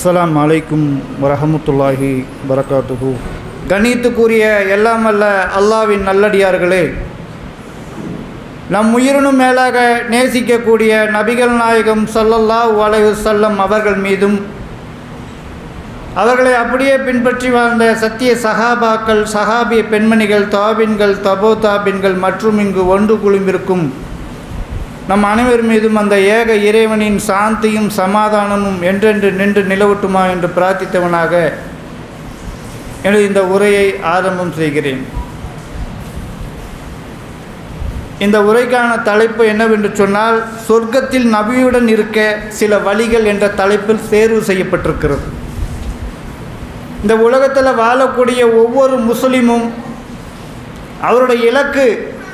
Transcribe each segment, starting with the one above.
அஸ்லாம் அலைக்கும் வரஹமத்துல்லாஹி வரகாத்துஹு. கணித்துக்குரிய எல்லாம் வல்ல அல்லாவின் நல்லடியார்களே நம் உயிரினும் மேலாக நேசிக்கக்கூடிய நபிகள் நாயகம் சல்லல்லா அலைஹி வஸல்லம் அவர்கள் மீதும் அவர்களை அப்படியே பின்பற்றி வாழ்ந்த சத்திய சஹாபாக்கள் சஹாபிய பெண்மணிகள் தாபின்கள் தபோ தாபின்கள் மற்றும் இங்கு ஒன்று குழுமிருக்கும் நம் அனைவர் மீதும் அந்த ஏக இறைவனின் சாந்தியும் சமாதானமும் என்றென்று நின்று நிலவட்டுமா என்று பிரார்த்தித்தவனாக எனது இந்த உரையை ஆரம்பம் செய்கிறேன். இந்த உரைக்கான தலைப்பு என்னவென்று சொன்னால் சொர்க்கத்தில் நபியுடன் இருக்க சில வழிகள் என்ற தலைப்பில் தேர்வு செய்யப்பட்டிருக்கிறது. இந்த உலகத்தில் வாழக்கூடிய ஒவ்வொரு முஸ்லீமும் அவருடைய இலக்கு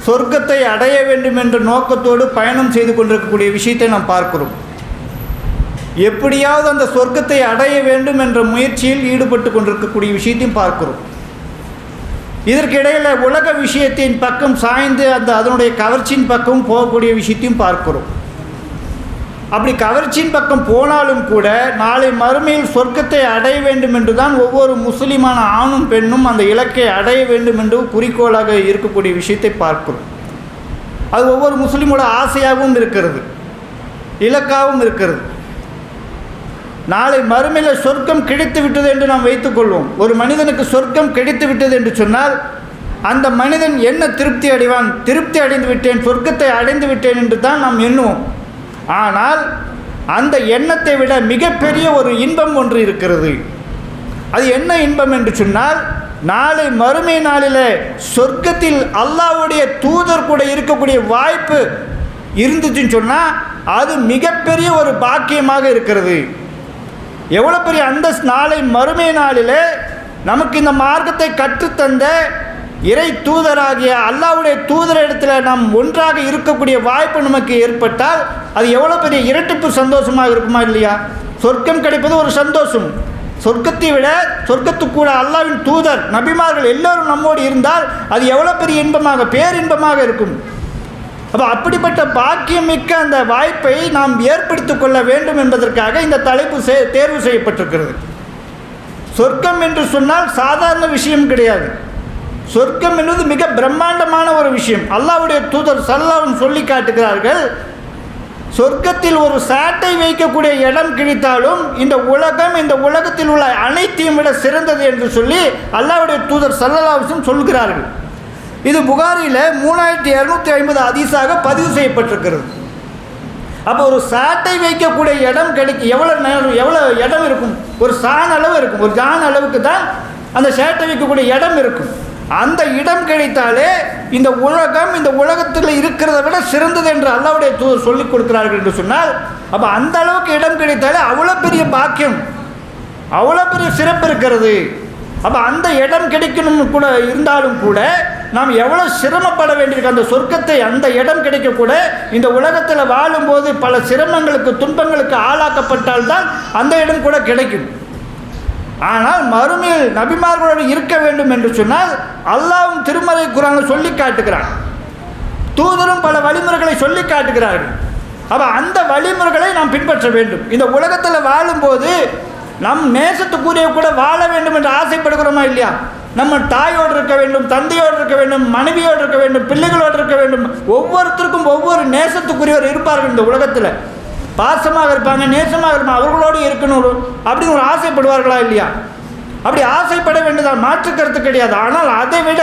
சொர்க்கத்தை அடைய வேண்டும் என்ற நோக்கத்தோடு பயணம் செய்து கொண்டிருக்கக்கூடிய விஷயத்தை நாம் பார்க்கிறோம். எப்படியாவது அந்த சொர்க்கத்தை அடைய வேண்டும் என்ற முயற்சியில் ஈடுபட்டு கொண்டிருக்கக்கூடிய விஷயத்தையும் பார்க்கிறோம். இதற்கிடையில் உலக விஷயத்தின் பக்கம் சாய்ந்து அந்த அதனுடைய கவர்ச்சியின் பக்கம் போகக்கூடிய விஷயத்தையும் பார்க்கிறோம். அப்படி கவர்ச்சியின் பக்கம் போனாலும் கூட நாளை மறுமையில் சொர்க்கத்தை அடைய வேண்டும் என்று தான் ஒவ்வொரு முஸ்லீமான ஆணும் பெண்ணும் அந்த இலக்கை அடைய வேண்டும் என்று குறிக்கோளாக இருக்கக்கூடிய விஷயத்தை பார்க்கிறோம். அது ஒவ்வொரு முஸ்லீமோட ஆசையாகவும் இருக்கிறது இலக்காகவும் இருக்கிறது. நாளை மறுமையில் சொர்க்கம் கிடைத்து விட்டது என்று நாம் வைத்துக்கொள்வோம் ஒரு மனிதனுக்கு சொர்க்கம் கிடைத்து விட்டது என்று சொன்னால் அந்த மனிதன் என்ன திருப்தி அடைவான்? திருப்தி அடைந்து விட்டேன் சொர்க்கத்தை அடைந்து விட்டேன் என்று தான் நாம் எண்ணுவோம். ஆனால் அந்த எண்ணத்தை விட மிகப்பெரிய ஒரு இன்பம் ஒன்று இருக்கிறது. அது என்ன இன்பம் என்று சொன்னால் நாளை மறுமை நாளில் சொர்க்கத்தில் அல்லாவுடைய தூதர் கூட இருக்கக்கூடிய வாய்ப்பு இருந்துச்சுன்னு சொன்னால் அது மிகப்பெரிய ஒரு பாக்கியமாக இருக்கிறது. எவ்வளோ பெரிய அந்த நாளை மறுமை நாளில் நமக்கு இந்த மார்க்கத்தை கற்றுத்தந்த இறை தூதராகிய அல்லாவுடைய தூதர் இடத்துல நாம் ஒன்றாக இருக்கக்கூடிய வாய்ப்பு நமக்கு ஏற்பட்டால் அது எவ்வளோ பெரிய இரட்டிப்பு சந்தோஷமாக இருக்குமா இல்லையா? சொர்க்கம் கிடைப்பது ஒரு சந்தோஷம். சொர்க்கத்தை விட சொர்க்கத்துக்கூட அல்லாவின் தூதர் நபிமார்கள் எல்லோரும் நம்மோடு இருந்தால் அது எவ்வளோ பெரிய இன்பமாக பேரின்பமாக இருக்கும். அப்போ அப்படிப்பட்ட பாக்கியம் மிக்க அந்த வாய்ப்பை நாம் ஏற்படுத்தி கொள்ள வேண்டும் என்பதற்காக இந்த தலைப்பு தேர்வு செய்யப்பட்டிருக்கிறது. சொர்க்கம் என்று சொன்னால் சாதாரண விஷயம் கிடையாது. சொர்க்கம் என்பது மிக பிரம்மாண்டமான ஒரு விஷயம். அல்லாவுடைய தூதர் சல்லாவும் சொல்லி காட்டுகிறார்கள் சொர்க்கத்தில் ஒரு சாட்டை வைக்கக்கூடிய இடம் கிடைத்தாலும் இந்த உலகம் இந்த உலகத்தில் உள்ள அனைத்தையும் விட சிறந்தது என்று சொல்லி அல்லாவுடைய தூதர் சல்லல்லாவும் சொல்கிறார்கள். இது புகாரியில் மூணாயிரத்தி இரநூத்தி ஐம்பது அதிசாக பதிவு செய்யப்பட்டிருக்கிறது. அப்போ ஒரு சாட்டை வைக்கக்கூடிய இடம் கிடைக்கும் எவ்வளோ நேரம் எவ்வளோ இடம் இருக்கும்? ஒரு சாண அளவு இருக்கும். ஒரு ஜான் அளவுக்கு தான் அந்த சேட்டை வைக்கக்கூடிய இடம் இருக்கும். அந்த இடம் கிடைத்தாலே இந்த உலகம் இந்த உலகத்தில் இருக்கிறத விட சிறந்தது என்று அல்லாவுடைய தூ சொல்லிக் கொடுக்கிறார்கள் என்று சொன்னால் அப்போ அந்த அளவுக்கு இடம் கிடைத்தாலே அவ்வளோ பெரிய பாக்கியம் அவ்வளோ பெரிய சிறப்பு இருக்கிறது. அப்போ அந்த இடம் கிடைக்கணும் கூட இருந்தாலும் கூட நாம் எவ்வளோ சிரமப்பட வேண்டியிருக்கு. அந்த சொர்க்கத்தை அந்த இடம் கிடைக்கக்கூட இந்த உலகத்தில் வாழும்போது பல சிரமங்களுக்கு துன்பங்களுக்கு ஆளாக்கப்பட்டால்தான் அந்த இடம் கூட கிடைக்கும். ஆனால் மறுமையில் நபிமார்களோடு இருக்க வேண்டும் என்று சொன்னால் அல்லாவும் திருமலை குரான சொல்லி காட்டுகிறான். தூதரும் பல வழிமுறைகளை சொல்லி காட்டுகிறார்கள். அப்போ அந்த வழிமுறைகளை நாம் பின்பற்ற வேண்டும். இந்த உலகத்தில் வாழும்போது நம் நேசத்துக்குரிய கூட வாழ வேண்டும் என்று ஆசைப்படுகிறோமா இல்லையா? நம்ம தாயோடு இருக்க வேண்டும் தந்தையோடு இருக்க வேண்டும் மனைவியோடு இருக்க வேண்டும் பிள்ளைகளோடு இருக்க வேண்டும். ஒவ்வொருத்தருக்கும் ஒவ்வொரு நேசத்துக்குரியவர் இருப்பார்கள் இந்த உலகத்தில். பாசமாக இருப்பாங்க நேசமாக இருப்பாங்க அவர்களோடு இருக்கணும் அப்படின்னு ஒரு ஆசைப்படுவார்களா இல்லையா? அப்படி ஆசைப்பட வேண்டியதால் மாற்று கருத்து கிடையாது. ஆனால் அதை விட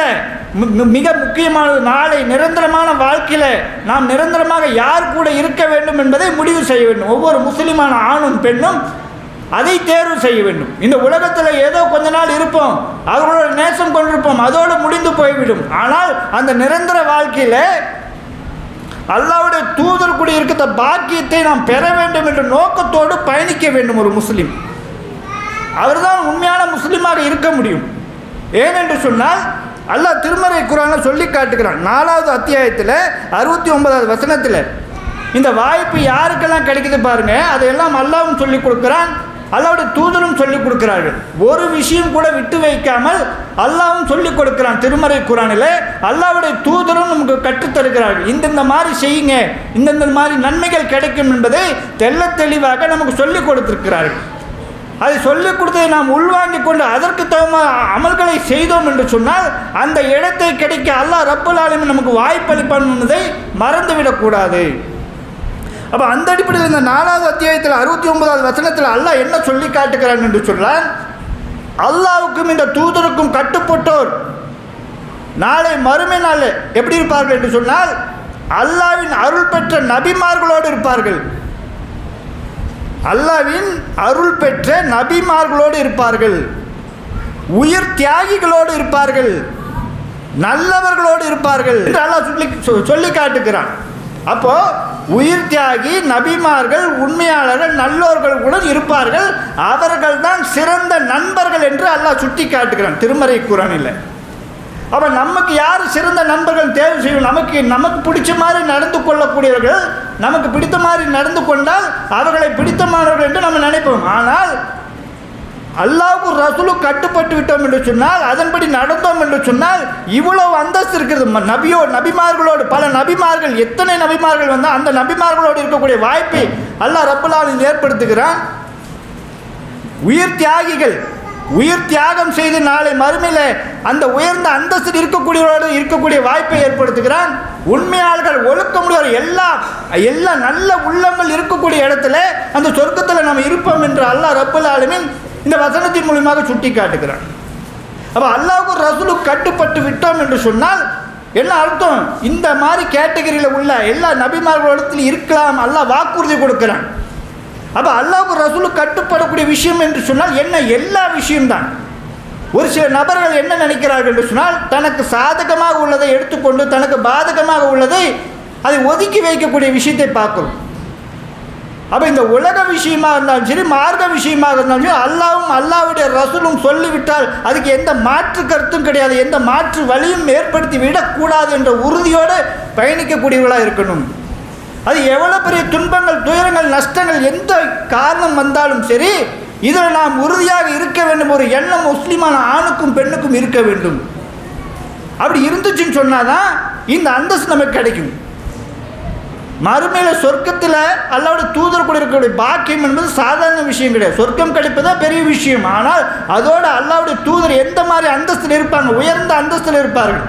மிக முக்கியமானது நாளை நிரந்தரமான வாழ்க்கையில் நாம் நிரந்தரமாக யார் கூட இருக்க வேண்டும் என்பதை முடிவு செய்ய வேண்டும். ஒவ்வொரு முஸ்லிமான ஆணும் பெண்ணும் அதை தேர்வு செய்ய வேண்டும். இந்த உலகத்தில் ஏதோ கொஞ்ச நாள் இருப்போம் அவர்களோட நேசம் கொண்டிருப்போம் அதோடு முடிந்து போய்விடும். ஆனால் அந்த நிரந்தர வாழ்க்கையில் அல்லாவுடைய தூதர் கூட இருக்கிற பாக்கியத்தை நாம் பெற வேண்டும் என்ற நோக்கத்தோடு பயணிக்க வேண்டும் ஒரு முஸ்லீம். அவர்தான் உண்மையான முஸ்லீமாக இருக்க முடியும். ஏனென்று சொன்னால் அல்லாஹ் திருமறை குரான சொல்லி காட்டுகிறான். நாலாவது அத்தியாயத்தில் அறுபத்தி ஒன்பதாவது வசனத்தில் இந்த வாய்ப்பு யாருக்கெல்லாம் கிடைக்குது பாருங்க அதையெல்லாம் அல்லாவும் சொல்லி கொடுக்குறான். அல்லாவுடைய தூதரும் சொல்லிக் கொடுக்கிறார்கள். ஒரு விஷயம் கூட விட்டு வைக்காமல் அல்லாவும் சொல்லிக் கொடுக்கிறான். திருமறை குரானில் அல்லாவுடைய தூதரும் நமக்கு கற்றுத்தருகிறார்கள் இந்தந்த மாதிரி செய்யுங்க. இந்தந்த மாதிரி நன்மைகள் கிடைக்கும் என்பதை தெல்ல தெளிவாக நமக்கு சொல்லிக் கொடுத்திருக்கிறார்கள். அதை சொல்லிக் கொடுத்ததை நாம் உள்வாங்கி கொண்டு அதற்கு தகுந்த அமல்களை செய்தோம் என்று சொன்னால் அந்த இடத்தை கிடைக்க அல்லாஹ் ரப்பல் ஆலமி நமக்கு வாய்ப்பளிப்பான் என்பதை மறந்துவிடக்கூடாது அப்போ அந்த அடிப்படையில் இந்த நாலாவது அத்தியாயத்தில் அறுபத்தி ஒன்பதாவது வசனத்தில் அல்லாஹ் என்ன சொல்லி காட்டுகிறான் என்று சொன்னால் அல்லாவுக்கும் இந்த தூதருக்கும் கட்டுப்பட்டோர் நாளை மறுமை நாள் எப்படி இருப்பார்கள் என்று சொன்னால் அல்லாவின் அருள் பெற்ற நபிமார்களோடு இருப்பார்கள். அல்லாவின் அருள் பெற்ற நபிமார்களோடு இருப்பார்கள். உயிர் தியாகிகளோடு இருப்பார்கள். நல்லவர்களோடு இருப்பார்கள் என்று அல்லாஹ் சொல்லி சொ- சொல்லி காட்டுகிறான். அப்போ உயிர் தியாகி நபிமார்கள் உண்மையாளர்கள் நல்லோர்கள் கூட இருப்பார்கள். அவர்கள் தான் சிறந்த நண்பர்கள் என்று அல்லாஹ் சுட்டி காட்டுகிறான் திருமறை குரானில். அப்போ நமக்கு யார் சிறந்த நண்பர்கள் தேர்வு செய்யும்? நமக்கு நமக்கு பிடிச்ச மாதிரி நடந்து கொள்ளக்கூடியவர்கள் நமக்கு பிடித்த மாதிரி நடந்து கொண்டால் அவர்களை பிடித்தமானவர்கள் என்று நம்ம நினைப்போம். ஆனால் அல்லாவுக்கு ரசூலு கட்டுப்பட்டு விட்டோம் என்று சொன்னால் அதன்படி நடந்தோம் என்று சொன்னால் இவ்வளவு அந்தஸ்து இருக்கிறது. ம- நபியோ நபிமார்களோடு பல நபிமார்கள் எத்தனை நபிமார்கள் வந்தால் அந்த நபிமார்களோடு இருக்கக்கூடிய வாய்ப்பை அல்லாஹ் ரப்புல்லாலின் ஏற்படுத்துகிறான். உயிர் தியாகிகள் உயிர் தியாகம் செய்து நாளை மறுமையில் அந்த உயர்ந்த அந்தஸ்தில் இருக்கக்கூடியவரோடு இருக்கக்கூடிய வாய்ப்பை ஏற்படுத்துகிறான். உண்மையாளர்கள் ஒழுக்கமுடையவர் எல்லா எல்லா நல்ல உள்ளங்கள் இருக்கக்கூடிய இடத்துல அந்த சொர்க்கத்தில் நம்ம இருப்போம் என்று அல்லாஹ் ரப்புல் இந்த வசனத்தின் மூலியமாக சுட்டி காட்டுகிறான் அப்போ அல்லாவுக்கு ரசூலுக்கு கட்டுப்பட்டு விட்டோம் என்று சொன்னால் என்ன அர்த்தம்? இந்த மாதிரி கேட்டகரியில் உள்ள எல்லா நபிமார்களிடத்தில் இருக்கலாம் அல்லாஹ் வாக்குறுதி கொடுக்கிறான். அப்போ அல்லாவுக்கு ரசூலுக்கு கட்டுப்படக்கூடிய விஷயம் என்று சொன்னால் என்ன? எல்லா விஷயம்தான். ஒரு சில நபர்கள் என்ன நினைக்கிறார்கள் என்று சொன்னால் தனக்கு சாதகமாக உள்ளதை எடுத்துக்கொண்டு தனக்கு பாதகமாக உள்ளதை அதை ஒதுக்கி வைக்கக்கூடிய விஷயத்தை பார்க்குறோம். அப்போ இந்த உலக விஷயமாக இருந்தாலும் சரி மார்க்க விஷயமாக இருந்தாலும் சரி அல்லாவும் அல்லாவுடைய ரசூலும் சொல்லிவிட்டால் அதுக்கு எந்த மாற்று கருத்தும் கிடையாது எந்த மாற்று வழியும் ஏற்படுத்தி விடக்கூடாது என்ற உறுதியோடு பயணிக்கக்கூடியவர்களாக இருக்கணும். அது எவ்வளோ பெரிய துன்பங்கள் துயரங்கள் நஷ்டங்கள் எந்த காரணம் வந்தாலும் சரி இதில் நாம் உறுதியாக இருக்க வேண்டும் ஒரு எண்ணம் முஸ்லீமான ஆணுக்கும் பெண்ணுக்கும் இருக்க வேண்டும். அப்படி இருந்துச்சுன்னு சொன்னாதான் இந்த அந்தஸ்து நமக்கு கிடைக்கும். மறுமையில் சொர்க்கத்தில் அல்லாவோட தூதர் கூட இருக்கக்கூடிய பாக்கியம் என்பது சாதாரண விஷயம் கிடையாது. சொர்க்கம் கிடைப்பது தான் பெரிய விஷயம். ஆனால் அதோட அல்லாவுடைய தூதர் எந்த மாதிரி அந்தஸ்தில் இருப்பாங்க? உயர்ந்த அந்தஸ்தில் இருப்பார்கள்.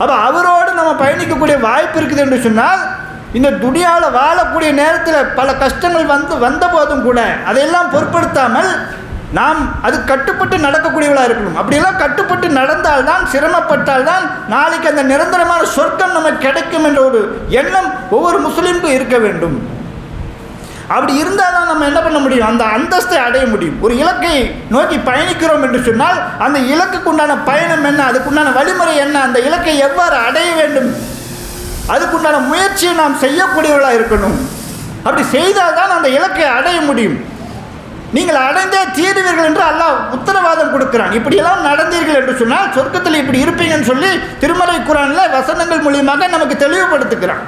அப்போ அவரோடு நம்ம பயணிக்கக்கூடிய வாய்ப்பு இருக்குது என்று சொன்னால் இந்த துடியால் வாழக்கூடிய நேரத்தில் பல கஷ்டங்கள் வந்து வந்த போதும் கூட அதையெல்லாம் பொருட்படுத்தாமல் நாம் அது கட்டுப்பட்டு நடக்கக்கூடியவளாக இருக்கணும். அப்படியெல்லாம் கட்டுப்பட்டு நடந்தால்தான் சிரமப்பட்டால்தான் நாளைக்கு அந்த நிரந்தரமான சொர்க்கம் நமக்கு கிடைக்கும் என்ற ஒரு எண்ணம் ஒவ்வொரு முஸ்லீமுக்கும் இருக்க வேண்டும். அப்படி இருந்தால் தான் நம்ம என்ன பண்ண முடியும்? அந்த அந்தஸ்தை அடைய முடியும். ஒரு இலக்கை நோக்கி பயணிக்கிறோம் என்று சொன்னால் அந்த இலக்குக்கு உண்டான பயணம் என்ன? அதுக்குண்டான வழிமுறை என்ன? அந்த இலக்கை எவ்வாறு அடைய வேண்டும்? அதுக்குண்டான முயற்சியை நாம் செய்யக்கூடியவர்களாக இருக்கணும். அப்படி செய்தால் தான் அந்த இலக்கை அடைய முடியும். நீங்கள் அடைந்தே தீருவீர்கள் என்று அல்லாஹ் உத்தரவாதம் கொடுக்கிறான். இப்படியெல்லாம் நடந்தீர்கள் என்று சொன்னால் சொர்க்கத்தில் இப்படி இருப்பீங்கன்னு சொல்லி திருமலை குரானில் வசனங்கள் மூலியமாக நமக்கு தெளிவுபடுத்துகிறான்.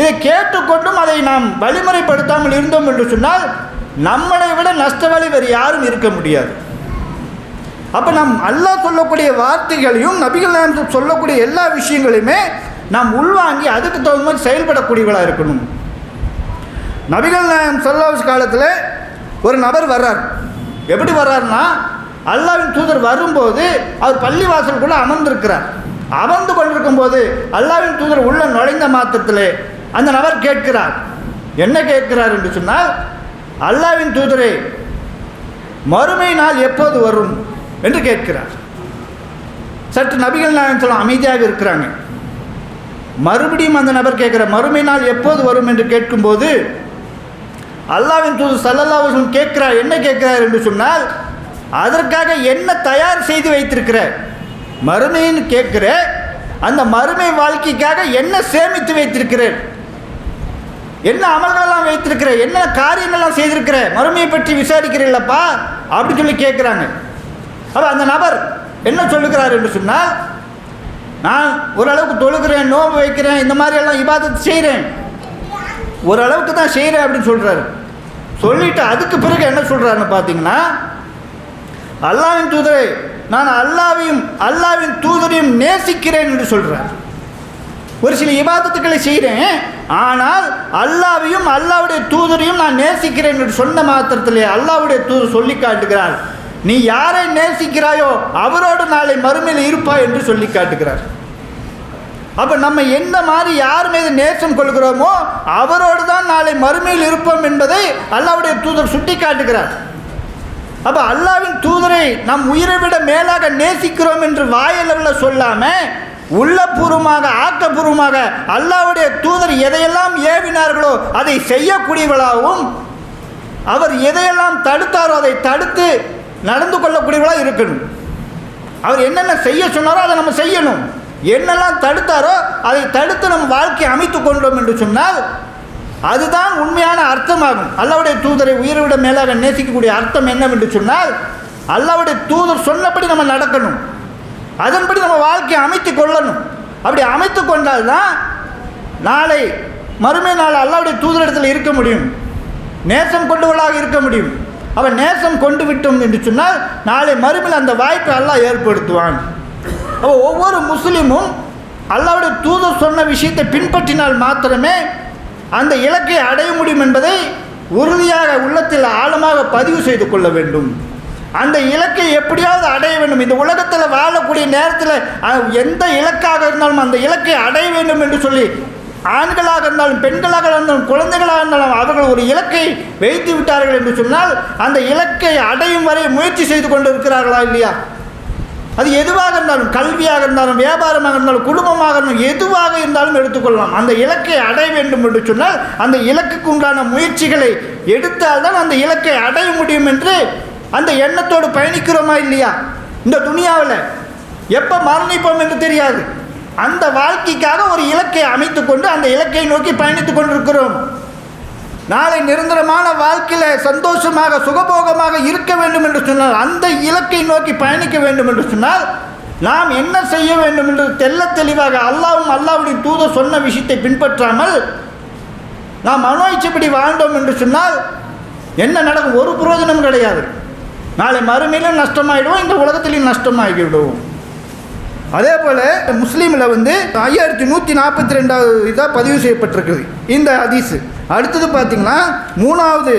இதை கேட்டுக்கொண்டும் அதை நாம் வழிமுறைப்படுத்தாமல் இருந்தோம் என்று சொன்னால் நம்மளை விட நஷ்டவாளி வேறு யாரும் இருக்க முடியாது. அப்போ நாம் அல்லாஹ் சொல்லக்கூடிய வார்த்தைகளையும் நபிகள் நாயம் சொல்லக்கூடிய எல்லா விஷயங்களையுமே நாம் உள்வாங்கி அதுக்கு தகுந்த மாதிரி செயல்படக்கூடியவளாக இருக்கணும். நபிகள் நாயம் சொல்லாஸ் காலத்தில் ஒரு நபர் வர்றார். எப்படி வர்றாருன்னா அல்லாவின் தூதர் வரும்போது அவர் பள்ளிவாசலுக்குள்ளே அமர்ந்திருக்கிறார். அமர்ந்து கொண்டிருக்கும் போது அல்லாவின் தூதர் உள்ள நுழைந்த மாத்திரத்தில் அந்த நபர் கேட்கிறார். என்ன கேட்கிறார் என்று சொன்னால் அல்லாவின் தூதரே மறுமை நாள் எப்போது வரும்? என்று கேட்கிறார். சற்று நபிகள் நாயகம் சொல்ல அமைதியாக இருக்கிறாங்க. மறுபடியும் அந்த நபர் கேட்குற மறுமை நாள் எப்போது வரும்? என்று கேட்கும்போது அல்லாவின் தூது சல்லல்லாஹும் கேட்கிறார் என்ன கேட்கிறார் என்று சொன்னால் அதற்காக என்ன தயார் செய்து வைத்திருக்கிற மறுமைன்னு கேட்கிற அந்த மறுமை வாழ்க்கைக்காக என்ன சேமித்து வைத்திருக்கிறேன் என்ன அமல்களெல்லாம் வைத்திருக்கிற என்ன காரியங்கள்லாம் செய்திருக்கிற மறுமையை பற்றி விசாரிக்கிறீங்களப்பா அப்படின்னு சொல்லி கேட்குறாங்க. அப்போ அந்த நபர் என்ன சொல்லுகிறார் என்று சொன்னால் நான் ஓரளவுக்கு தொழுகிறேன் நோன்பு வைக்கிறேன் இந்த மாதிரி எல்லாம் செய்கிறேன் ஓரளவுக்கு தான் செய்கிறேன் அப்படின்னு சொல்கிறாரு சொல்லிட்டு அதுக்கு பிறகு என்ன சொல்கிறாருன்னு பார்த்தீங்கன்னா அல்லாவின் தூதரை நான் அல்லாவையும் அல்லாவின் தூதரையும் நேசிக்கிறேன் என்று சொல்கிறார் ஒரு சில இபாதத்துக்களை செய்கிறேன் ஆனால் அல்லாவையும் அல்லாவுடைய தூதரையும் நான் நேசிக்கிறேன் என்று சொன்ன மாத்திரத்திலே அல்லாவுடைய தூதர் சொல்லி காட்டுகிறார். நீ யாரை நேசிக்கிறாயோ அவரோடு நாளை மறுமையில் இருப்பாய் என்று சொல்லி காட்டுகிறார். அப்போ நம்ம எந்த மாதிரி யார் மீது நேசம் கொள்கிறோமோ அவரோடு தான் நாளை மறுமையில் இருப்போம் என்பதை அல்லாவுடைய தூதர் சுட்டி காட்டுகிறார் அப்போ அல்லாவின் தூதரை நம் உயிரை விட மேலாக நேசிக்கிறோம் என்று வாயளவில் சொல்லாமல் உள்ளபூர்வமாக ஆக்கப்பூர்வமாக அல்லாவுடைய தூதர் எதையெல்லாம் ஏவினார்களோ அதை செய்யக்கூடியவளாகவும் அவர் எதையெல்லாம் தடுத்தாரோ அதை தடுத்து நடந்து கொள்ளக்கூடியவளாக இருக்கணும். அவர் என்னென்ன செய்ய சொன்னாரோ அதை நம்ம செய்யணும். என்னெல்லாம் தடுத்தாரோ அதை தடுத்து நம்ம வாழ்க்கையை அமைத்து கொண்டோம் என்று சொன்னால் அதுதான் உண்மையான அர்த்தமாகும். அல்லாவுடைய தூதரை உயிரை விட மேலாக நேசிக்கக்கூடிய அர்த்தம் என்னவென்று சொன்னால் அல்லாவுடைய தூதர் சொன்னபடி நம்ம நடக்கணும். அதன்படி நம்ம வாழ்க்கையை அமைத்து கொள்ளணும். அப்படி அமைத்து கொண்டால்தான் நாளை மறுமை நாள் அல்லாவுடைய தூதரிடத்தில் இருக்க முடியும். நேசம் கொண்டவளாக இருக்க முடியும். அவன் நேசம் கொண்டு விட்டோம் என்று சொன்னால் நாளை மறுமையில் அந்த வாய்ப்பை எல்லாம் ஏற்படுத்துவான். அப்போ ஒவ்வொரு முஸ்லீமும் அல்லாவுடைய தூதர் சொன்ன விஷயத்தை பின்பற்றினால் மாத்திரமே அந்த இலக்கை அடைய முடியும் என்பதை உறுதியாக உள்ளத்தில் ஆழமாக பதிவு செய்து கொள்ள வேண்டும். அந்த இலக்கை எப்படியாவது அடைய வேண்டும். இந்த உலகத்தில் வாழக்கூடிய நேரத்தில் எந்த இலக்காக இருந்தாலும் அந்த இலக்கை அடைய வேண்டும் என்று சொல்லி ஆண்களாக இருந்தாலும் பெண்களாக இருந்தாலும் குழந்தைகளாக இருந்தாலும் அவர்கள் ஒரு இலக்கை வைத்து விட்டார்கள் என்று சொன்னால் அந்த இலக்கை அடையும் வரை முயற்சி செய்து கொண்டு இருக்கிறார்களா இல்லையா? அது எதுவாக இருந்தாலும் கல்வியாக இருந்தாலும் வியாபாரமாக இருந்தாலும் குடும்பமாக இருந்தாலும் எதுவாக இருந்தாலும் எடுத்துக்கொள்ளலாம். அந்த இலக்கை அடைய வேண்டும் என்று சொன்னால் அந்த இலக்குக்கு உண்டான முயற்சிகளை எடுத்தால்தான் அந்த இலக்கை அடைய முடியும் என்று அந்த எண்ணத்தோடு பயணிக்கிறோமா இல்லையா? இந்த துணியாவில் எப்போ மரணிப்போம் என்று தெரியாது. அந்த வாழ்க்கைக்காக ஒரு இலக்கை அமைத்து கொண்டு அந்த இலக்கை நோக்கி பயணித்துக் கொண்டிருக்கிறோம். நாளை நிரந்தரமான வாழ்க்கையில் சந்தோஷமாக சுகபோகமாக இருக்க வேண்டும் என்று சொன்னால் அந்த இலக்கை நோக்கி பயணிக்க வேண்டும் என்று சொன்னால் நாம் என்ன செய்ய வேண்டும் என்று தெள்ள தெளிவாக அல்லாவும் அல்லாவுடைய தூதர் சொன்ன விஷயத்தை பின்பற்றாமல் நாம் அனுபவிச்சபடி வாழ்ந்தோம் என்று சொன்னால் என்ன நடக்கும்? ஒரு புரோஜனம் கிடையாது. நாளை மறுமையிலும் நஷ்டமாயிடுவோம் இந்த உலகத்திலையும் நஷ்டமாகிவிடுவோம். அதே போல் முஸ்லீமில் வந்து ஐயாயிரத்தி நூற்றி நாற்பத்தி ரெண்டாவது இதாக பதிவு செய்யப்பட்டிருக்குது. இந்த அதிசு அடுத்தது பார்த்தீங்கன்னா மூணாவது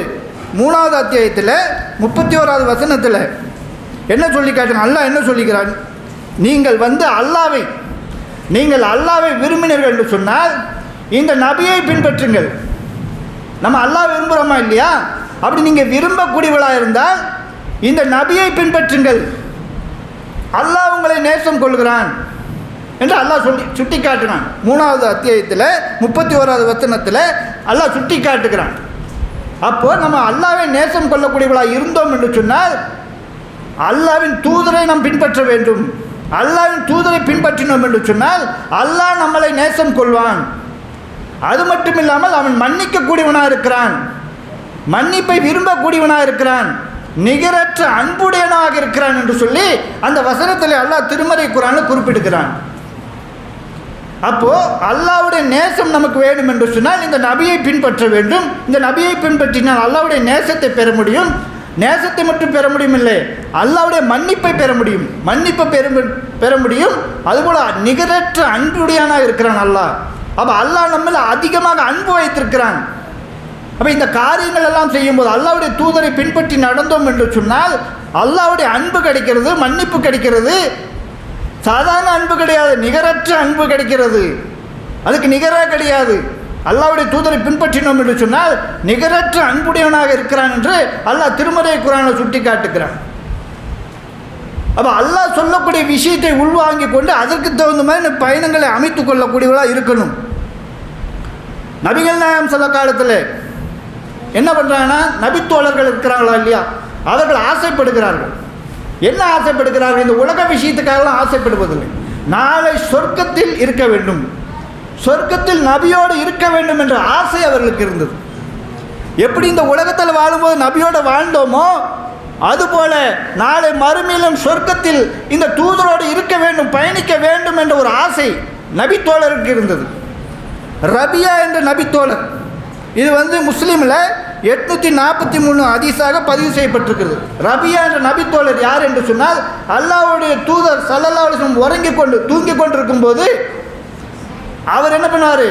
மூணாவது அத்தியாயத்தில் முப்பத்தி ஓராவது வசனத்தில் என்ன சொல்லி காட்டுங்க அல்லாஹ் என்ன சொல்லிக்கிறான்? நீங்கள் வந்து அல்லாவை நீங்கள் அல்லாவை விரும்பினீர்கள் என்று சொன்னால் இந்த நபியை பின்பற்றுங்கள். நம்ம அல்லாஹ் விரும்புகிறோமா இல்லையா? அப்படி நீங்கள் விரும்பக்கூடியவளாக இருந்தால் இந்த நபியை பின்பற்றுங்கள். அல்லாஹ் உங்களை நேசம் கொள்கிறான். என்று அல்லாஹ் சொல்லி சுட்டி காட்டினான் மூணாவது அத்தியாயத்தில் முப்பத்தி ஓராவது வசனத்தில் அல்லாஹ் சுட்டி காட்டுகிறான் அப்போது நம்ம அல்லாவே நேசம் கொள்ளக்கூடியவளாக இருந்தோம் என்று சொன்னால் அல்லாவின் தூதரை நாம் பின்பற்ற வேண்டும். அல்லாவின் தூதரை பின்பற்றினோம் என்று சொன்னால் அல்லாஹ் நம்மளை நேசம் கொள்வான். அது மட்டும் இல்லாமல் அவன் மன்னிக்கக்கூடியவனாக இருக்கிறான். மன்னிப்பை விரும்பக்கூடியவனாக இருக்கிறான். நிகரற்ற அன்புடையனாக இருக்கிறான் என்று சொல்லி அந்த வசனத்தில் அல்லாஹ் திருமறை குரானில் குறிப்பிடுகிறான். அப்போது அல்லாவுடைய நேசம் நமக்கு வேண்டும் என்று சொன்னால் இந்த நபியை பின்பற்ற வேண்டும். இந்த நபியை பின்பற்றினால் அல்லாவுடைய நேசத்தை பெற முடியும். நேசத்தை மட்டும் பெற முடியும் இல்லை அல்லாவுடைய மன்னிப்பை பெற முடியும். மன்னிப்பை பெற பெற முடியும். அதுபோல் நிகரற்ற அன்புடையானாக இருக்கிறான் அல்லாஹ். அப்போ அல்லாஹ் நம்மள அதிகமாக அன்பு வைத்திருக்கிறான். அப்போ இந்த காரியங்கள் எல்லாம் செய்யும்போது அல்லாவுடைய தூதரை பின்பற்றி நடந்தோம் என்று சொன்னால் அல்லாவுடைய அன்பு கிடைக்கிறது மன்னிப்பு கிடைக்கிறது. சாதாரண அன்பு கிடையாது நிகரற்ற அன்பு கிடைக்கிறது. அதுக்கு நிகராக கிடையாது. அல்லாவுடைய தூதரை பின்பற்றினோம் என்று சொன்னால் நிகரற்ற அன்புடையவனாக இருக்கிறான் என்று அல்லாஹ் திருமறை குரானை சுட்டி காட்டுகிறான் அப்போ அல்லாஹ் சொல்லக்கூடிய விஷயத்தை உள்வாங்கி கொண்டு அதற்கு தகுந்த மாதிரி பயணங்களை அமைத்து கொள்ளக்கூடியவளாக இருக்கணும். நபிகள் நாயம் சொல்ல காலத்தில் என்ன பண்ணுறாங்கன்னா நபித்தோழர்கள் இருக்கிறாங்களா இல்லையா? அவர்கள் ஆசைப்படுகிறார்கள். என்ன ஆசைப்படுகிறார்கள்? இந்த உலக விஷயத்துக்காகலாம் ஆசைப்படுவதில்லை. நாளை சொர்க்கத்தில் இருக்க வேண்டும். சொர்க்கத்தில் நபியோடு இருக்க வேண்டும் என்ற ஆசை அவர்களுக்கு இருந்தது. எப்படி இந்த உலகத்தில் வாழும்போது நபியோடு வாழ்ந்தோமோ அதுபோல நாளை மறுமையிலும் சொர்க்கத்தில் இந்த தூதரோடு இருக்க வேண்டும் பயணிக்க வேண்டும் என்ற ஒரு ஆசை நபித்தோழருக்கு இருந்தது. ரபியா என்ற நபித்தோழர் இது வந்து முஸ்லீமில் எட்நூற்றி நாற்பத்தி மூணு அதிசாக பதிவு செய்யப்பட்டிருக்கிறது. ரபியா என்ற நபித்தோழர் யார் என்று சொன்னால் அல்லாவுடைய தூதர் சல்லல்லா அலிஸ்லம் உறங்கிக் கொண்டு தூங்கி கொண்டிருக்கும் போது அவர் என்ன பண்ணுவார்?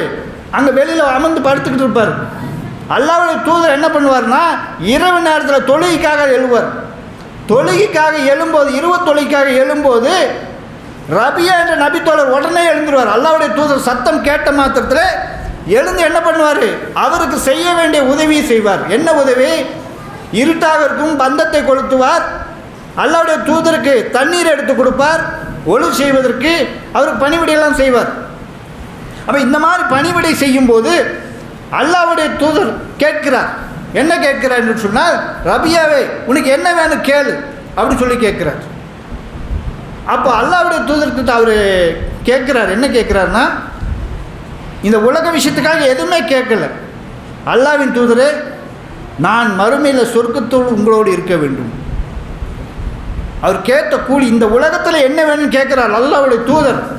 அங்கே வெளியில் அமர்ந்து படுத்துக்கிட்டு இருப்பார். அல்லாவுடைய தூதர் என்ன பண்ணுவார்னா இரவு நேரத்தில் தொழுகைக்காக எழுவார். தொழுகைக்காக எழும்போது இரவு தொழுகைக்காக எழும்போது ரபியா என்ற நபித்தோழர் உடனே எழுந்துருவார். அல்லாவுடைய தூதர் சத்தம் கேட்ட மாத்திரத்தில் எழுந்து என்ன பண்ணுவார்? அவருக்கு செய்ய வேண்டிய உதவியை செய்வார். என்ன உதவி? இருட்டாக இருக்கும் பந்தத்தை கொளுத்துவார். அல்லாவுடைய தூதருக்கு தண்ணீர் எடுத்து கொடுப்பார். ஒழு செய்வதற்கு அவர் பணிவிடையெல்லாம் செய்வார். அப்போ இந்த மாதிரி பணிவிடை செய்யும்போது அல்லாவுடைய தூதர் கேட்கிறார். என்ன கேட்கிறார் என்று சொன்னால் ரபியாவே உனக்கு என்ன வேணும் கேளு அப்படின்னு சொல்லி கேட்கிறார். அப்போ அல்லாவுடைய தூதர்கிட்ட அவர் கேட்குறார். என்ன கேட்குறாருன்னா இந்த உலக விஷயத்துக்காக எதுவுமே கேட்கல. அல்லாவின் தூதரே நான் மறுமையில் சொர்க்கத்தோடு உங்களோடு இருக்க வேண்டும். அவர் கேட்ட கூலி இந்த உலகத்தில் என்ன வேணும்னு கேட்குறார். அல்லாவுடைய தூதர்.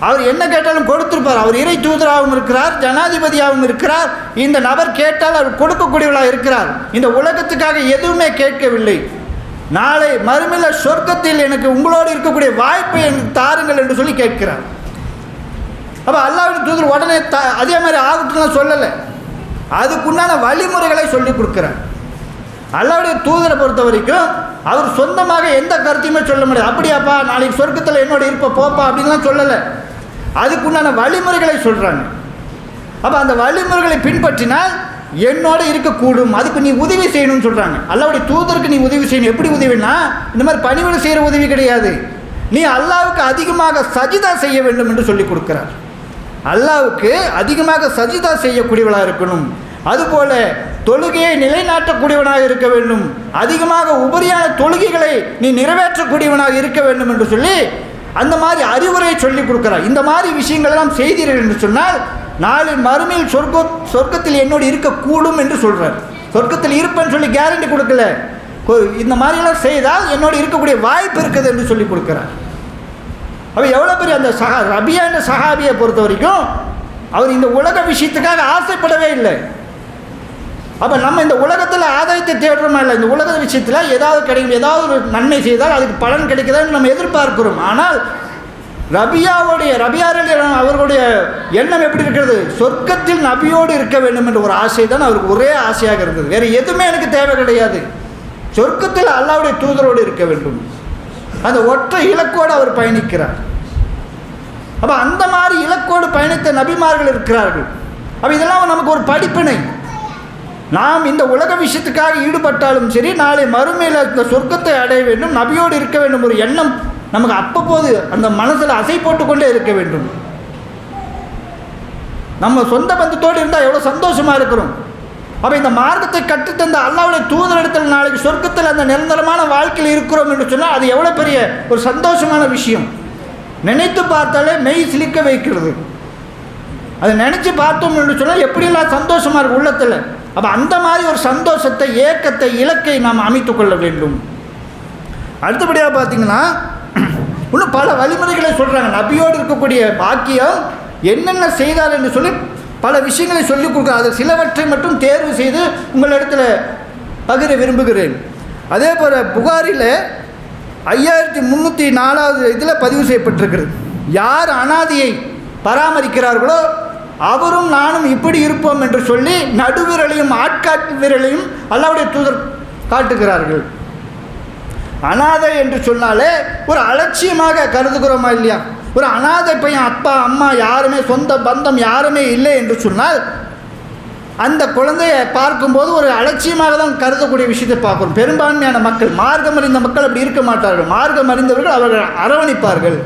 அவர் என்ன கேட்டாலும் கொடுத்துருப்பார். அவர் இறை தூதராகவும் இருக்கிறார் ஜனாதிபதியாகவும் இருக்கிறார். இந்த நபர் கேட்டால் அவர் கொடுக்கக்கூடியவளாக இருக்கிறார். இந்த உலகத்துக்காக எதுவுமே கேட்கவில்லை. நாளை மறுமையில் சொர்க்கத்தில் எனக்கு உங்களோடு இருக்கக்கூடிய வாய்ப்பை எனக்கு தாருங்கள் என்று சொல்லி கேட்கிறார். அப்போ அல்லாவின் தூதர் உடனே த அதே மாதிரி ஆகட்டும்லாம் சொல்லலை. அதுக்குண்டான வழிமுறைகளை சொல்லி கொடுக்குறார். அல்லாவுடைய தூதரை பொறுத்த வரைக்கும் அவர் சொந்தமாக எந்த கருத்தையுமே சொல்ல முடியாது. அப்படியாப்பா நாளைக்கு சொர்க்கத்தில் என்னோட இருப்ப போப்பா அப்படின்லாம் சொல்லலை. அதுக்குண்டான வழிமுறைகளை சொல்கிறாங்க அப்போ அந்த வழிமுறைகளை பின்பற்றினால் என்னோட இருக்கக்கூடும். அதுக்கு நீ உதவி செய்யணும்னு சொல்கிறாங்க அல்லாவுடைய தூதருக்கு நீ உதவி செய்யணும். எப்படி உதவினா இந்த மாதிரி பணிவிடை செய்கிற உதவி கிடையாது. நீ அல்லாவுக்கு அதிகமாக சஜிதா செய்ய வேண்டும் என்று சொல்லி கொடுக்குறார். அல்லாவுக்கு அதிகமாக சஜிதா செய்யக்கூடியவளாக இருக்கணும். அதுபோல தொழுகையை நிலைநாட்டக்கூடியவனாக இருக்க வேண்டும். அதிகமாக உபரியான தொழுகைகளை நீ நிறைவேற்றக்கூடியவனாக இருக்க வேண்டும் என்று சொல்லி அந்த மாதிரி அறிவுரை சொல்லி கொடுக்கிறார். இந்த மாதிரி விஷயங்கள் எல்லாம் செய்தீர்கள் என்று சொன்னால் நாளை மறுமையில் சொர்க்க சொர்க்கத்தில் என்னோடு இருக்கக்கூடும் என்று சொல்கிறார் சொர்க்கத்தில் இருப்பேன்னு சொல்லி கேரண்டி கொடுக்கல. இந்த மாதிரிலாம் செய்தால் என்னோடு இருக்கக்கூடிய வாய்ப்பு இருக்குது என்று சொல்லி கொடுக்கிறார். அப்போ எவ்வளோ பெரிய அந்த சஹா ரபியா என்ற சஹாபியை பொறுத்த வரைக்கும் அவர் இந்த உலக விஷயத்துக்காக ஆசைப்படவே இல்லை. அப்போ நம்ம இந்த உலகத்தில் ஆதாயத்தை தேடுறோமா இல்லை இந்த உலக விஷயத்தில் ஏதாவது கிடைக்கும் ஏதாவது ஒரு நன்மை செய்தால் அதுக்கு பலன் கிடைக்குதான்னு நம்ம எதிர்பார்க்கிறோம். ஆனால் ரபியாவுடைய ரபியாரில் அவர்களுடைய எண்ணம் எப்படி இருக்கிறது? சொர்க்கத்தில் நபியோடு இருக்க வேண்டும் என்ற ஒரு ஆசை தான் அவருக்கு ஒரே ஆசையாக இருந்தது. வேறு எதுவுமே எனக்கு தேவை கிடையாது. சொர்க்கத்தில் அல்லாவுடைய தூதரோடு இருக்க வேண்டும். அந்த ஒற்றை இலக்கோடு அவர் பயணிக்கிறார். அப்போ அந்த மாதிரி இலக்கோடு பயணித்த நபிமார்கள் இருக்கிறார்கள். அப்போ இதெல்லாம் நமக்கு ஒரு படிப்பினை. நாம் இந்த உலக விஷயத்துக்காக ஈடுபட்டாலும் சரி நாளை மறுமையில் இந்த சொர்க்கத்தை அடைய வேண்டும் நபியோடு இருக்க வேண்டும் ஒரு எண்ணம் நமக்கு அப்பப்போது அந்த மனசில் அசை போட்டுக்கொண்டே இருக்க வேண்டும். நம்ம சொந்த பந்தத்தோடு இருந்தால் எவ்வளோ சந்தோஷமாக இருக்கிறோம். அப்போ இந்த மார்க்கத்தை கற்றுத்தந்த அல்லாவுடைய தூதரிடத்தில் நாளைக்கு சொர்க்கத்தில் அந்த நிரந்தரமான வாழ்க்கையில் இருக்கிறோம் என்று சொன்னால் அது எவ்வளோ பெரிய ஒரு சந்தோஷமான விஷயம். நினைத்து பார்த்தாலே மெய் சிலிக்க வைக்கிறது. அதை நினச்சி பார்த்தோம் என்று சொன்னால் எப்படியெல்லாம் சந்தோஷமாக இருக்கும் உள்ளத்தில். அப்போ அந்த மாதிரி ஒரு சந்தோஷத்தை ஏக்கத்தை இலக்கை நாம் அமைத்து கொள்ள வேண்டும். அடுத்தபடியாக பார்த்தீங்கன்னா இன்னும் பல வழிமுறைகளை சொல்கிறாங்க நபியோடு இருக்கக்கூடிய பாக்கியம் என்னென்ன செய்தார் என்று சொல்லி பல விஷயங்களை சொல்லிக் கொடுக்க அதில் சிலவற்றை மட்டும் தேர்வு செய்து உங்களிடத்தில் பகிர விரும்புகிறேன். அதே போல் புகாரில் ஐயாயிரத்தி முந்நூற்றி நாலாவது இதில் பதிவு செய்யப்பட்டிருக்கிறது. யார் அனாதியை பராமரிக்கிறார்களோ அவரும் நானும் இப்படி இருப்போம் என்று சொல்லி நடுவிரலையும் ஆட்காட்டு விரலையும் அல்லாவுடைய தூதர் காட்டுகிறார்கள். அனாதை என்று சொன்னாலே ஒரு அலட்சியமாக கருதுகிறோமா இல்லையா? ஒரு அனாதை பையன் அப்பா அம்மா யாருமே சொந்த பந்தம் யாருமே இல்லை என்று சொன்னால் அந்த குழந்தையை பார்க்கும்போது ஒரு அலட்சியமாக தான் கருதக்கூடிய விஷயத்தை பார்க்குறோம். பெரும்பான்மையான மக்கள் மார்க்கம் அறிந்த மக்கள் அப்படி இருக்க மாட்டார்கள். மார்க்கம் அறிந்தவர்கள் அவர்கள் அரவணைப்பார்கள்.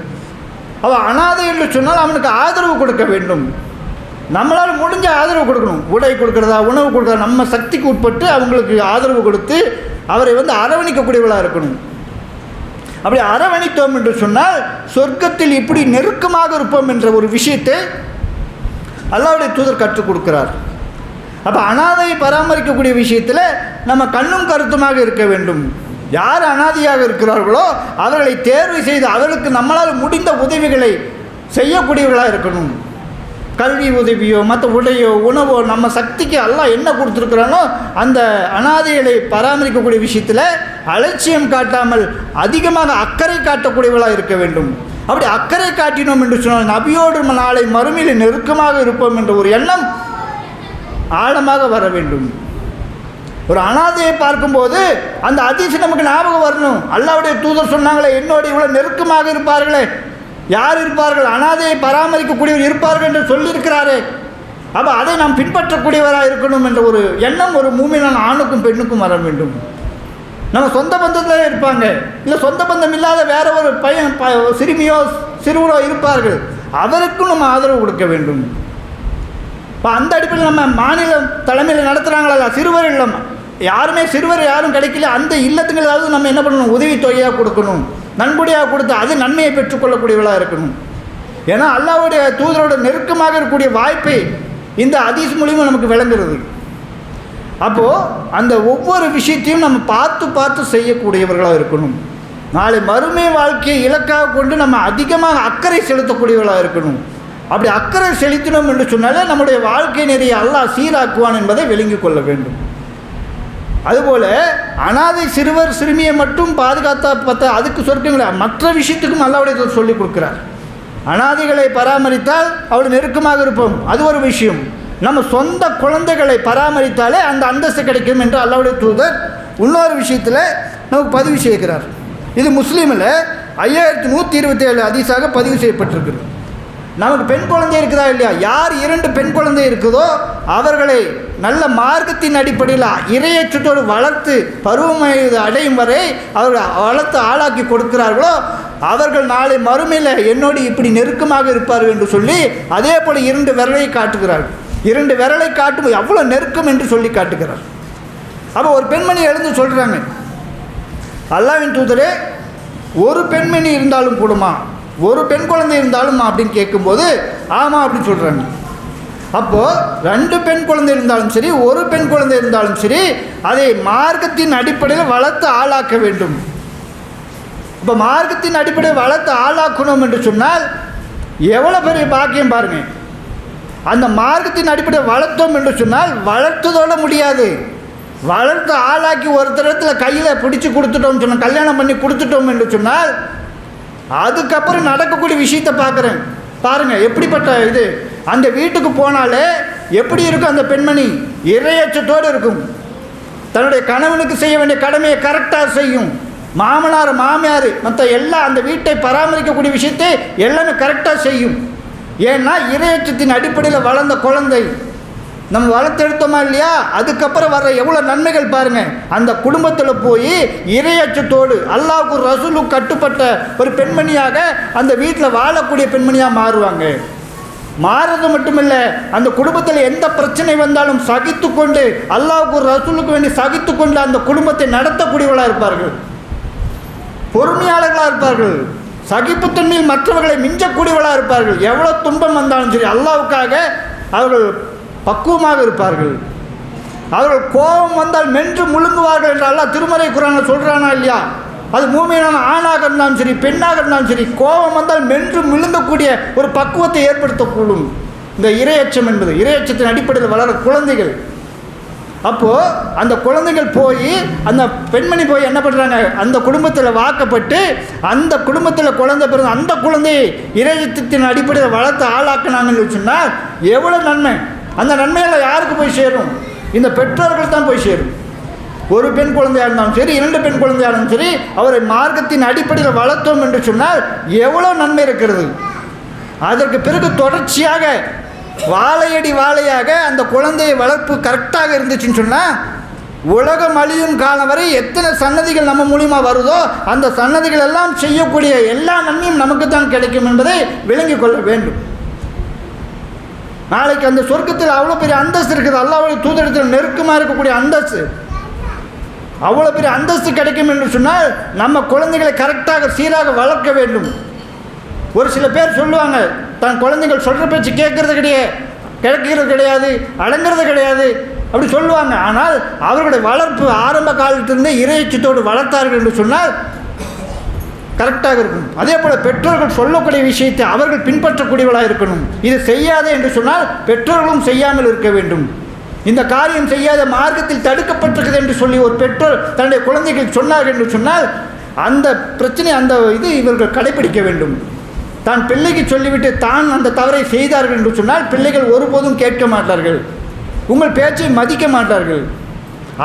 அவள் அனாதை என்று சொன்னால் அவனுக்கு ஆதரவு கொடுக்க வேண்டும். நம்மளால் முடிஞ்ச ஆதரவு கொடுக்கணும். உடை கொடுக்குறதா உணவு கொடுக்குறதா நம்ம சக்திக்கு உட்பட்டு அவங்களுக்கு ஆதரவு கொடுத்து அவரை வந்து அரவணிக்கக்கூடியவளாக இருக்கணும். அப்படி அரவணைத்தோம் என்று சொன்னால் சொர்க்கத்தில் இப்படி நெருக்கமாக இருப்போம் என்ற ஒரு விஷயத்தை அல்லாவுடைய தூதர் கற்றுக் கொடுக்கிறார். அப்போ அனாதையை பராமரிக்கக்கூடிய விஷயத்தில் நம்ம கண்ணும் கருத்துமாக இருக்க வேண்டும். யார் அனாதையாக இருக்கிறார்களோ அவர்களை தேர்வு செய்து அவர்களுக்கு நம்மளால் முடிந்த உதவிகளை செய்யக்கூடியவர்களாக இருக்கணும். கல்வி உதவியோ மற்ற உடையோ உணவோ நம்ம சக்திக்கு எல்லாம் என்ன கொடுத்துருக்குறானோ அந்த அனாதைகளை பராமரிக்கக்கூடிய விஷயத்தில் அலட்சியம் காட்டாமல் அதிகமாக அக்கறை காட்டக்கூடியவர்களாக இருக்க வேண்டும். அப்படி அக்கறை காட்டினோம் என்று சொன்னால் நபியோடு நாளை மறுமையில் நெருக்கமாக இருப்போம் என்ற ஒரு எண்ணம் ஆழமாக வர வேண்டும். ஒரு அனாதையை பார்க்கும்போது அந்த அதிசயம் நமக்கு ஞாபகம் வரணும். அல்லாவுடைய தூதர் சொன்னாங்களே என்னோட இவ்வளோ நெருக்கமாக இருப்பார்களே. யார் இருப்பார்கள்? அனாதையை பராமரிக்கக்கூடியவர் இருப்பார்கள் என்று சொல்லியிருக்கிறாரே. அப்போ அதை நாம் பின்பற்றக்கூடியவராக இருக்கணும் என்ற ஒரு எண்ணம் ஒரு மூமினான ஆணுக்கும் பெண்ணுக்கும் வர வேண்டும். நம்ம சொந்த பந்தத்தில் இருப்பாங்க. இல்லை சொந்த பந்தம் இல்லாத வேற ஒரு பையன் ப சிறுமியோ சிறுவரோ இருப்பார்கள். அவருக்கும் நம்ம ஆதரவு கொடுக்க வேண்டும். இப்போ அந்த அடிப்படையில் நம்ம மாநில தலைமையில் நடத்துகிறாங்களா சிறுவர் இல்லம். யாருமே சிறுவர் யாரும் கிடைக்கல. அந்த இல்லத்துங்களாவது நம்ம என்ன பண்ணணும்? உதவித்தொகையாக கொடுக்கணும். நன்கொடையாக கொடுத்து அது நன்மையை பெற்றுக்கொள்ளக்கூடியவளாக இருக்கணும். ஏன்னா அல்லாவுடைய தூதரோட நெருக்கமாக இருக்கக்கூடிய வாய்ப்பை இந்த அதீஸ் மூலியமாக நமக்கு விளங்குறது. அப்போது அந்த ஒவ்வொரு விஷயத்தையும் நம்ம பார்த்து பார்த்து செய்யக்கூடியவர்களாக இருக்கணும். நாளை மறுமை வாழ்க்கையை இலக்காக கொண்டு நம்ம அதிகமாக அக்கறை செலுத்தக்கூடியவர்களாக இருக்கணும். அப்படி அக்கறை செலுத்தினோம் என்று சொன்னாலே நம்முடைய வாழ்க்கை நிறைய அல்லாஹ் சீராக்குவான் என்பதை விளங்கிக் கொள்ள வேண்டும். அதுபோல் அனாதை சிறுவர் சிறுமியை மட்டும் பாதுகாத்தா பார்த்தா அதுக்கு சொர்க்கங்கள மற்ற விஷயத்துக்கும் அல்லாவுடைய சொல்லிக் கொடுக்குறார். அனாதைகளை பராமரித்தால் அவள் நெருக்கமாக இருப்போம். அது ஒரு விஷயம். நம்ம சொந்த குழந்தைகளை பராமரித்தாலே அந்த அந்தஸ்து கிடைக்கும் என்று அல்லாவுடைய தூதர் இன்னொரு விஷயத்தில் நமக்கு பதிவு செய்கிறார். இது முஸ்லீமில் ஐயாயிரத்தி நூற்றி இருபத்தி ஏழு அதிசாக பதிவு செய்யப்பட்டிருக்கிறது. நமக்கு பெண் குழந்தை இருக்குதா இல்லையா? யார் இரண்டு பெண் குழந்தை இருக்குதோ அவர்களை நல்ல மார்க்கத்தின் அடிப்படையில் இரையச்சத்தோடு வளர்த்து பருவமை அடையும் வரை அவர்கள் வளர்த்து ஆளாக்கி கொடுக்கிறார்களோ அவர்கள் நாளை மறுமையில் என்னோடு இப்படி நெருக்கமாக இருப்பார்கள் என்று சொல்லி அதே போல் இரண்டு விரலை காட்டுகிறார்கள். இரண்டு விரலை காட்டும் எவ்வளோ நெருக்கம் என்று சொல்லி காட்டுகிறார். அப்போ ஒரு பெண்மணி எழுந்து சொல்கிறாங்க அல்லாவின் தூதரே ஒரு பெண்மணி இருந்தாலும் கூடுமா? ஒரு பெண் குழந்தை இருந்தாலும் அப்படின்னு கேட்கும்போது ஆமாம் அப்படின்னு சொல்கிறாங்க அப்போது ரெண்டு பெண் குழந்தை இருந்தாலும் சரி ஒரு பெண் குழந்தை இருந்தாலும் சரி அதை மார்க்கத்தின் அடிப்படையில் வளர்த்து ஆளாக்க வேண்டும். இப்போ மார்க்கத்தின் அடிப்படையில் வளர்த்து ஆளாக்கணும் என்று சொன்னால் எவ்வளோ பெரிய பாக்கியம் பாருங்கள் அந்த மார்க்கத்தின் அடிப்படையில் வளர்த்தோம் என்று சொன்னால் வளர்த்ததோட முடியாது. வளர்த்து ஆளாக்கி ஒருத்தர் இடத்துல கையில் பிடிச்சி கொடுத்துட்டோம்னு சொன்னால் கல்யாணம் பண்ணி கொடுத்துட்டோம் என்று சொன்னால் அதுக்கப்புறம் நடக்கக்கூடிய விஷயத்த பார்க்குறேன். பாருங்கள் எப்படிப்பட்ட இது? அந்த வீட்டுக்கு போனாலே எப்படி இருக்கும் அந்த பெண்மணி? இரையச்சத்தோடு இருக்கும். தன்னுடைய கணவனுக்கு செய்ய வேண்டிய கடமையை கரெக்டாக செய்யும். மாமனார் மாமியார் மற்ற எல்லா அந்த வீட்டை பராமரிக்கக்கூடிய விஷயத்தை எல்லாமே கரெக்டாக செய்யும். ஏன்னா இரையச்சத்தின் அடிப்படையில் வளர்ந்த குழந்தை. நம்ம வளர்த்தெடுத்தோமா இல்லையா? அதுக்கப்புறம் வர எவ்வளோ நன்மைகள் பாருங்கள் அந்த குடும்பத்தில் போய் இரையச்சத்தோடு அல்லாவுக்கு ரசூலு கட்டுப்பட்ட ஒரு பெண்மணியாக அந்த வீட்டில் வாழக்கூடிய பெண்மணியாக மாறுவாங்க. மாறுறது மட்டுமில்லை அந்த குடும்பத்தில் எந்த பிரச்சனை வந்தாலும் சகித்து கொண்டு அல்லாவுக்கு ரசூலுக்கு வேண்டி சகித்து கொண்டு அந்த குடும்பத்தை நடத்தக்கூடியவளாக இருப்பார்கள். பொறுமையாளர்களாக இருப்பார்கள். சகிப்புத்தன்மையில் மற்றவர்களை மிஞ்சக்கூடியவளாக இருப்பார்கள். எவ்வளோ துன்பம் வந்தாலும் சரி அல்லாவுக்காக அவர்கள் பக்குவமாக இருப்பார்கள். அவர்கள் கோபம் வந்தால் மென்று முழுங்குவார்கள் என்று திருமறை குரான சொல்கிறானா இல்லையா? அது மூமியான ஆணாக இருந்தாலும் சரி பெண்ணாக இருந்தாலும் சரி கோபம் வந்தால் மென்று முழுங்கக்கூடிய ஒரு பக்குவத்தை ஏற்படுத்தக்கூடும். இந்த இரையச்சம் என்பது இரையச்சத்தின் அடிப்படையில் வளர குழந்தைகள். அப்போது அந்த குழந்தைகள் போய் அந்த பெண்மணி போய் என்ன பண்ணுறாங்க அந்த குடும்பத்தில் வாக்கப்பட்டு அந்த குடும்பத்தில் குழந்தை பிறந்த அந்த குழந்தையை இறையத்தின் அடிப்படையில் வளர்த்து ஆளாக்குனாங்கன்னு சொன்னால் எவ்வளோ நன்மை. அந்த நன்மையெல்லாம் யாருக்கு போய் சேரும்? இந்த பெற்றோர்கள் தான் போய் சேரும். ஒரு பெண் குழந்தையாக இருந்தாலும் சரி இரண்டு பெண் குழந்தையாக இருந்தாலும் சரி அவரை மார்க்கத்தின் அடிப்படையில் வளர்த்தோம் என்று சொன்னால் எவ்வளோ நன்மை இருக்கிறது? அதற்கு பிறகு தொடர்ச்சியாக வாழையடி வாழையாக அந்த குழந்தையை வளர்ப்பு கரெக்டாக இருந்துச்சுன்னு சொன்னால் உலகம் அழியும் காலம் வரை எத்தனை சன்னதிகள் நம்ம மூலியமா வருதோ அந்த சன்னதிகள் எல்லாம் செய்யக்கூடிய எல்லா நன்மையும் நமக்கு தான் கிடைக்கும் என்பதை விளங்கிக் கொள்ள வேண்டும். நாளைக்கு அந்த சொர்க்கத்தில் அவ்வளோ பெரிய அந்தஸ்து இருக்குது. அல்லாவுடைய தூதரத்தில் நெருக்கமாக இருக்கக்கூடிய அந்தஸ்து. அவ்வளோ பெரிய அந்தஸ்து கிடைக்கும் என்று சொன்னால் நம்ம குழந்தைகளை கரெக்டாக சீராக வளர்க்க வேண்டும். ஒரு சில பேர் சொல்லுவாங்க தன் குழந்தைகள் சொல்கிற பேச்சு கேட்கறது கிடையாது கிடைக்கிறது கிடையாது அடங்கிறது கிடையாது அப்படி சொல்லுவாங்க. ஆனால் அவர்களுடைய வளர்ப்பு ஆரம்ப காலத்திலிருந்தே இறைச்சத்தோடு வளர்த்தார்கள் என்று சொன்னால் கரெக்டாக இருக்கும் அதே போல் பெற்றோர்கள் சொல்லக்கூடிய விஷயத்தை அவர்கள் பின்பற்றக்கூடியவளாக இருக்கணும். இது செய்யாதே என்று சொன்னால் பெற்றோர்களும் செய்யாமல் இருக்க வேண்டும். இந்த காரியம் செய்யாத மார்க்கத்தில் தடுக்கப்பட்டிருக்குது என்று சொல்லி ஒரு பெற்றோர் தன்னுடைய குழந்தைகள் சொன்னார்கள் என்று சொன்னால் அந்த பிரச்சனை அந்த இது இவர்கள் கடைபிடிக்க வேண்டும். தான் பிள்ளைக்கு சொல்லிவிட்டு தான் அந்த தவறை செய்தார்கள் என்று சொன்னால் பிள்ளைகள் ஒருபோதும் கேட்க மாட்டார்கள். உங்கள் பேச்சை மதிக்க மாட்டார்கள்.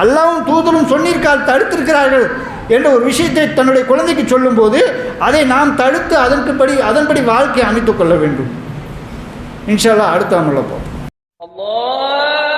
அல்லாவும் தூதரும் சொன்னிருக்கால் தடுத்திருக்கிறார்கள். என்ற ஒரு விஷயத்தை தன்னுடைய குழந்தைக்கு சொல்லும்போது அதை நாம் தடுத்து அதன்படி அதன்படி வாழ்க்கையை அமைத்துக் கொள்ள வேண்டும். இன்ஷால்லா அடுத்த அமலப்போம் Allah